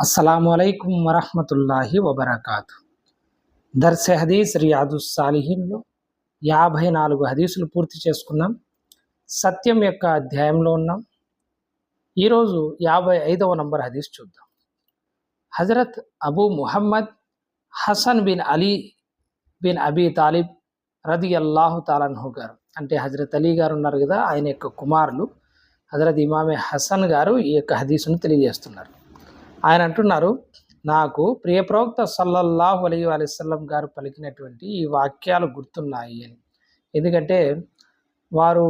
అస్సలం అయికం వరహమతుల్లాహి వబర్కాతు. దర్శ హదీస్ రియాదుస్ సాలిహీన్లో యాభై నాలుగు హదీసులు పూర్తి చేసుకున్నాం. సత్యం యొక్క అధ్యాయంలో ఉన్నాం. ఈరోజు యాభై ఐదవ నంబర్ హదీస్ చూద్దాం. Hazrat Abu Muhammad Hasan bin Ali bin Abi Talib రది అల్లాహు తాలన్హు గారు. అంటే హజరత్ అలీ గారు ఉన్నారు కదా ఆయన యొక్క కుమారులు. హజరత్ ఇమామే హసన్ గారు ఈ యొక్క హదీసును తెలియజేస్తున్నారు. ఆయన అంటున్నారు నాకు ప్రియప్రవక్త సల్లల్లాహు అలీ అలిస్లం గారు పలికినటువంటి ఈ వాక్యాలు గుర్తున్నాయి అని. ఎందుకంటే వారు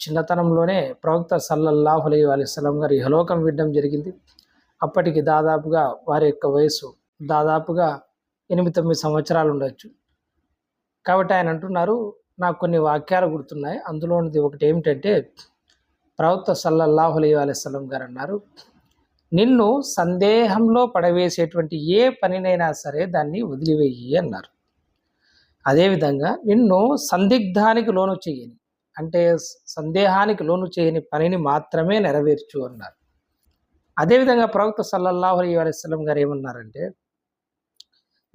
చిన్నతనంలోనే ప్రవక్త సల్లల్లాహు అలీ అలిస్లం గారు ఇహలోకం విడడం జరిగింది. అప్పటికి దాదాపుగా వారి యొక్క వయసు దాదాపుగా ఎనిమిది తొమ్మిది సంవత్సరాలు ఉండొచ్చు. కాబట్టి ఆయన అంటున్నారు నాకు కొన్ని వాక్యాలు గుర్తున్నాయి. అందులోనిది ఒకటి ఏమిటంటే ప్రవక్త సల్లల్లాహు అలీ అలిస్లం గారు అన్నారు నిన్ను సందేహంలో పడవేసేటువంటి ఏ పనినైనా సరే దాన్ని వదిలివేయి అన్నారు. అదేవిధంగా నిన్ను సందిగ్ధానికి లోను చేయని అంటే సందేహానికి లోను చేయని పనిని మాత్రమే నెరవేర్చు అన్నారు. అదేవిధంగా ప్రవక్త సల్లల్లాహు అలీ అలైస్లం గారు ఏమన్నారంటే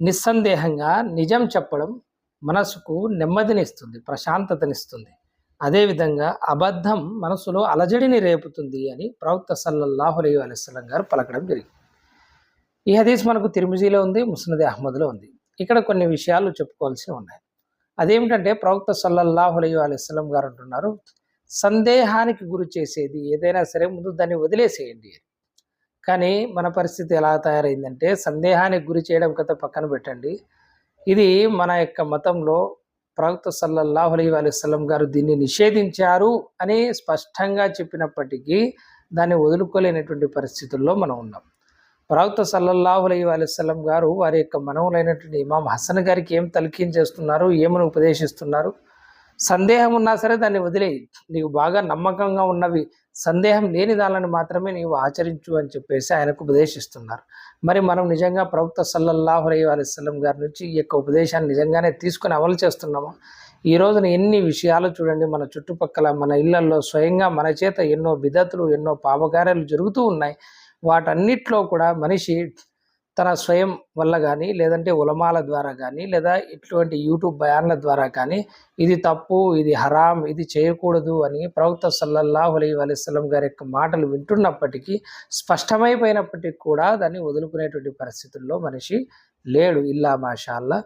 నిస్సందేహంగా నిజం చెప్పడం మనసుకు నెమ్మదినిస్తుంది ప్రశాంతతనిస్తుంది. అదేవిధంగా అబద్ధం మనసులో అలజడిని రేపుతుంది అని ప్రవక్త సల్లల్లాహు అలీ అలైస్లం గారు పలకడం జరిగింది. ఈ హదీస్ మనకు తిరుమిజీలో ఉంది ముస్నది అహ్మద్లో ఉంది. ఇక్కడ కొన్ని విషయాలు చెప్పుకోవాల్సి ఉన్నాయి. అదేమిటంటే ప్రవక్త సల్లల్లాహు అలీ అలైస్లం గారు అంటున్నారు సందేహానికి గురి చేసేది ఏదైనా సరే ముందు దాన్ని వదిలేసేయండి కానీ మన పరిస్థితి ఎలా తయారైందంటే సందేహానికి గురి చేయడం కథ పక్కన పెట్టండి. ఇది మన యొక్క మతంలో ప్రవక్త సల్లల్లాహు అలీ వసలం గారు దీన్ని నిషేధించారు అని స్పష్టంగా చెప్పినప్పటికీ దాన్ని వదులుకోలేనటువంటి పరిస్థితుల్లో మనం ఉన్నాం. ప్రవక్త సల్లల్లాహు అలీ వసలం గారు వారి యొక్క మనవులైనటువంటి ఇమాం హసన్ గారికి ఏం తలకీం చేస్తున్నారు? ఏమని ఉపదేశిస్తున్నారు? సందేహం ఉన్నా సరే దాన్ని వదిలేయి. నీకు బాగా నమ్మకంగా ఉన్నవి సందేహం లేని దానిని మాత్రమే నీవు ఆచరించు అని చెప్పేసి ఆయనకు ఉపదేశిస్తున్నారు. మరి మనం నిజంగా ప్రవక్త సల్లల్లాహు అలై అలైస్లం గారి నుంచి ఈ యొక్క ఉపదేశాన్ని నిజంగానే తీసుకుని అమలు చేస్తున్నామా? ఈ రోజున ఎన్ని విషయాలు చూడండి మన చుట్టుపక్కల మన ఇళ్ళలో స్వయంగా మన చేత ఎన్నో బిదతులు ఎన్నో పాపకార్యాలు జరుగుతూ ఉన్నాయి. వాటన్నిట్లో కూడా మనిషి తన స్వయం వల్ల కానీ లేదంటే ఉలమాల ద్వారా కానీ లేదా ఇటువంటి యూట్యూబ్ బయాన్ల ద్వారా కానీ ఇది తప్పు ఇది హరాం ఇది చేయకూడదు అని ప్రవక్త సల్లల్లాహు అలీ అలైస్లం గారి యొక్క మాటలు వింటున్నప్పటికీ స్పష్టమైపోయినప్పటికీ కూడా దాన్ని వదులుకునేటువంటి పరిస్థితుల్లో మనిషి లేడు ఇల్లా మాషాల్లా.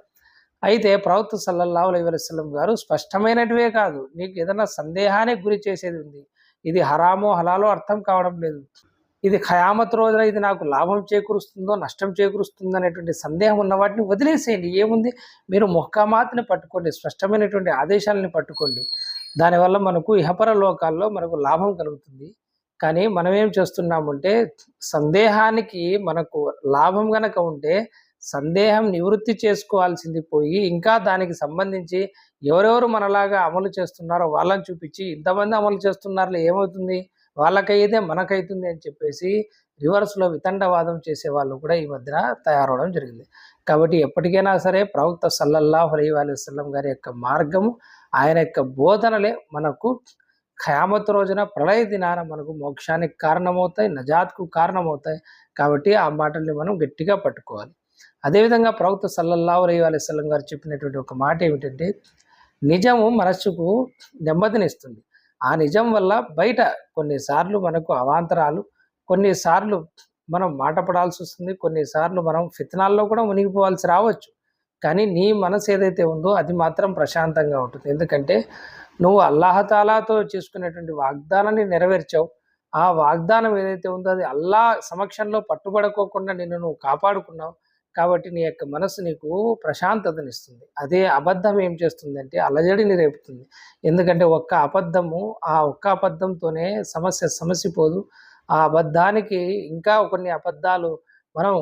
అయితే ప్రవక్త సల్లల్లాహు అలీ అలైస్లం గారు స్పష్టమైనటివే కాదు నీకు ఏదైనా సందేహానికి గురి చేసేది ఉంది. ఇది హరామో హలాలో అర్థం కావడం లేదు. ఇది ఖయామత్ రోజున ఇది నాకు లాభం చేకూరుస్తుందో నష్టం చేకూరుస్తుందో అనేటువంటి సందేహం ఉన్న వాటిని వదిలేసేయండి. ఏముంది? మీరు మొహకామాత్ని పట్టుకోండి స్పష్టమైనటువంటి ఆదేశాలని పట్టుకోండి. దానివల్ల మనకు ఇహపర లోకాల్లో మనకు లాభం కలుగుతుంది. కానీ మనం ఏం చేస్తున్నామంటే సందేహానికి మనకు లాభం గనక ఉంటే సందేహం నివృత్తి చేసుకోవాల్సింది పోయి ఇంకా దానికి సంబంధించి ఎవరెవరు మనలాగా అమలు చేస్తున్నారో వాళ్ళని చూపించి ఇంతమంది అమలు చేస్తున్నారో ఏమవుతుంది? వాళ్ళకైతే మనకైతుంది అని చెప్పేసి రివర్స్లో వితండవాదం చేసే వాళ్ళు కూడా ఈ మధ్యన తయారవడం జరిగింది. కాబట్టి ఎప్పటికైనా సరే ప్రవక్త సల్లల్లా అలీ సల్లం గారి యొక్క మార్గము ఆయన యొక్క బోధనలే మనకు ఖయామత్ రోజున ప్రళయ దినాన మనకు మోక్షానికి కారణమవుతాయి నజాత్కు కారణమవుతాయి. కాబట్టి ఆ మాటల్ని మనం గట్టిగా పట్టుకోవాలి. అదేవిధంగా ప్రవక్త సల్లల్లాహు అలీ సల్లం గారు చెప్పినటువంటి ఒక మాట ఏమిటంటే నిజము మనస్సుకు నెమ్మదినిస్తుంది. ఆ నిజం వల్ల బయట కొన్నిసార్లు మనకు అవాంతరాలు కొన్నిసార్లు మనం మాట పడాల్సి వస్తుంది కొన్నిసార్లు మనం ఫితనాల్లో కూడా మునిగిపోవాల్సి రావచ్చు. కానీ నీ మనసు ఏదైతే ఉందో అది మాత్రం ప్రశాంతంగా ఉంటుంది. ఎందుకంటే నువ్వు అల్లాహతాలాతో చేసుకునేటువంటి వాగ్దానాన్ని నెరవేర్చావు. ఆ వాగ్దానం ఏదైతే ఉందో అది అల్లా సమక్షంలో పట్టుబడుకోకుండా నిన్ను నువ్వు కాపాడుకున్నావు. కాబట్టి నీ యొక్క మనసు నీకు ప్రశాంతతనిస్తుంది. అదే అబద్ధం ఏం చేస్తుందంటే అలజడిని రేపుతుంది. ఎందుకంటే ఒక్క అబద్ధము ఆ ఒక్క అబద్ధంతోనే సమస్య సమసిపోదు. ఆ అబద్ధానికి ఇంకా కొన్ని అబద్ధాలు మనం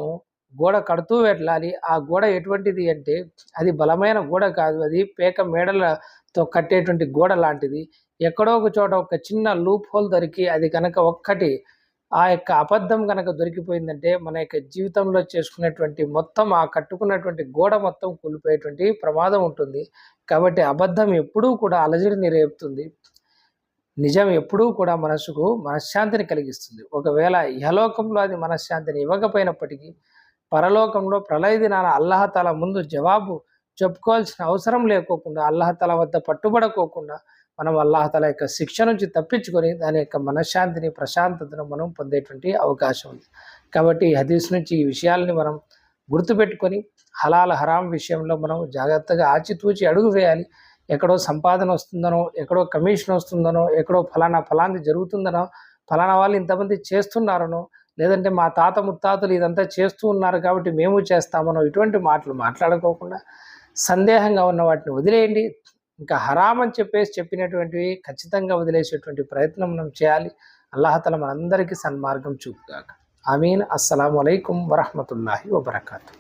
గోడ కడుతూ వెళ్ళాలి. ఆ గోడ ఎటువంటిది అంటే అది బలమైన గోడ కాదు. అది పేక మేడలతో కట్టేటువంటి గోడ లాంటిది. ఎక్కడో ఒక చోట ఒక చిన్న లూప్ హోల్ దొరికి అది కనుక ఒక్కటి ఆ యొక్క అబద్ధం కనుక దొరికిపోయిందంటే మన యొక్క జీవితంలో చేసుకునేటువంటి మొత్తం ఆ కట్టుకున్నటువంటి గోడ మొత్తం కూలిపోయేటువంటి ప్రమాదం ఉంటుంది. కాబట్టి అబద్ధం ఎప్పుడూ కూడా అలజడిని రేపుతుంది. నిజం ఎప్పుడూ కూడా మనసుకు మనశ్శాంతిని కలిగిస్తుంది. ఒకవేళ ఇహలోకంలో అది మనశ్శాంతిని ఇవ్వకపోయినప్పటికీ పరలోకంలో ప్రళయ దినాన అల్లహతల ముందు జవాబు చెప్పుకోవాల్సిన అవసరం లేకోకుండా అల్లహతల వద్ద పట్టుబడకోకుండా మనం అల్లాహతల యొక్క శిక్ష నుంచి తప్పించుకొని దాని యొక్క మనశ్శాంతిని ప్రశాంతతను మనం పొందేటువంటి అవకాశం ఉంది. కాబట్టి హదీస్ నుంచి ఈ విషయాల్ని మనం గుర్తుపెట్టుకొని హలాల్ హరాం విషయంలో మనం జాగ్రత్తగా ఆచితూచి అడుగు వేయాలి. ఎక్కడో సంపాదన వస్తుందనో ఎక్కడో కమిషన్ వస్తుందనో ఎక్కడో ఫలానా ఫలాంది జరుగుతుందనో ఫలానా వాళ్ళు ఇంతమంది చేస్తున్నారనో లేదంటే మా తాత ముత్తాతలు ఇదంతా చేస్తూ ఉన్నారు కాబట్టి మేము చేస్తామనో ఇటువంటి మాటలు మాట్లాడుకోకుండా సందేహంగా ఉన్న వాటిని వదిలేయండి. ఇంకా హరామ్ అని చెప్పేసి చెప్పినటువంటివి ఖచ్చితంగా వదిలేసేటువంటి ప్రయత్నం మనం చేయాలి. అల్లాహతల మనందరికీ సన్మార్గం చూపుగాక. ఆమీన్. అస్సలం అయికం వరహమతుల్లాహి వబర్కూ